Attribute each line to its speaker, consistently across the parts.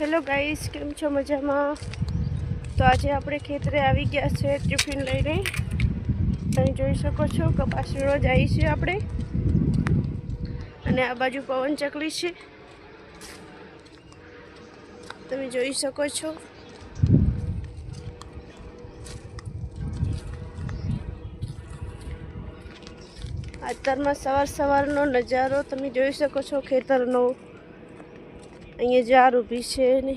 Speaker 1: Hello guys, કેમ છો મજામાં? તો આજે આપણે ખેતરે આવી ગયા છે ટિફિન લઈને. તમે જોઈ શકો છો, કપાસ વીણો જાય છે આપણે. અને આ બાજુ પવન ચકલી છે. તમે જોઈ શકો છો. અત્યારમાં સવાર સવારનો નજારો તમે જોઈ શકો છો ખેતરનો. અહીંયા જાર ઊભી છે ને.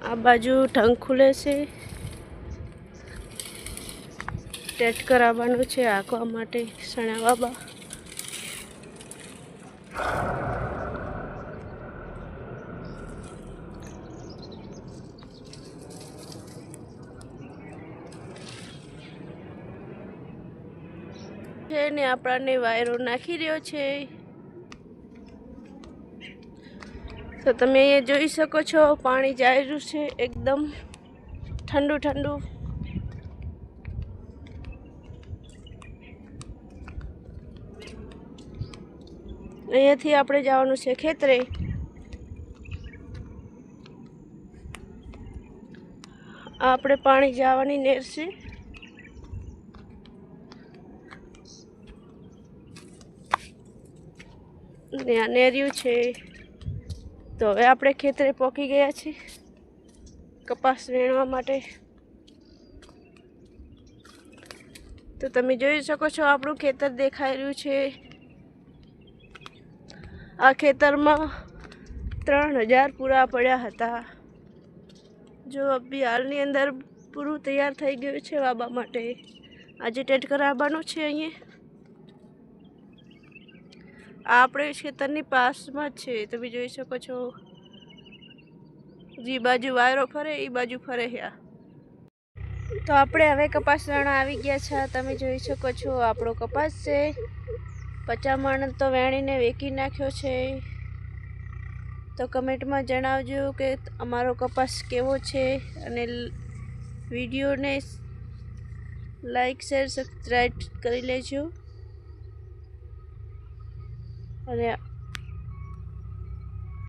Speaker 1: આ બાજુ ઢંગ ખુલે છે. ટેટ કરાવવાનું છે આંકવા માટે સણા છે ને આપણને વાયરો નાખી રહ્યો છે. તો તમે અહીંયા જોઈ શકો છો, પાણી જાય રહ્યું છે એકદમ ઠંડુ ઠંડુ. અહીંયાથી આપણે જવાનું છે ખેતરે. આપણે પાણી જવાની નેર છે. ને આ છે. તો હવે આપણે ખેતરે પહોંચી ગયા છીએ. કપાસ વીણવા માટે. તો તમે જોઈ શકો છો, આપણું ખેતર દેખાઈ રહ્યું છે. આ ખેતરમાં ત્રણ હજાર પૂરા પડ્યા હતા. જો અભી હાલની અંદર પૂરું તૈયાર થઈ ગયું છે વાબા માટે. આજે ટેટ કરાવવાનું છે અહીંયા. આપણે ખેતરની પાસમાં જ છે, તમે જોઈ શકો છો. જે બાજુ વાયરો ફરે, એ બાજુ ફરે આ. તો આપણે હવે કપાસ રણા આવી ગયા છે, તમે જોઈ શકો છો આપણો કપાસ છે. પચામણ તો વેણીને વેકી નાખ્યો છે. તો કમેન્ટમાં જણાવજો કે અમારો કપાસ કેવો છે અને વિડીયોને લાઈક, શેર, સબસ્ક્રાઈબ કરી લેજો. અને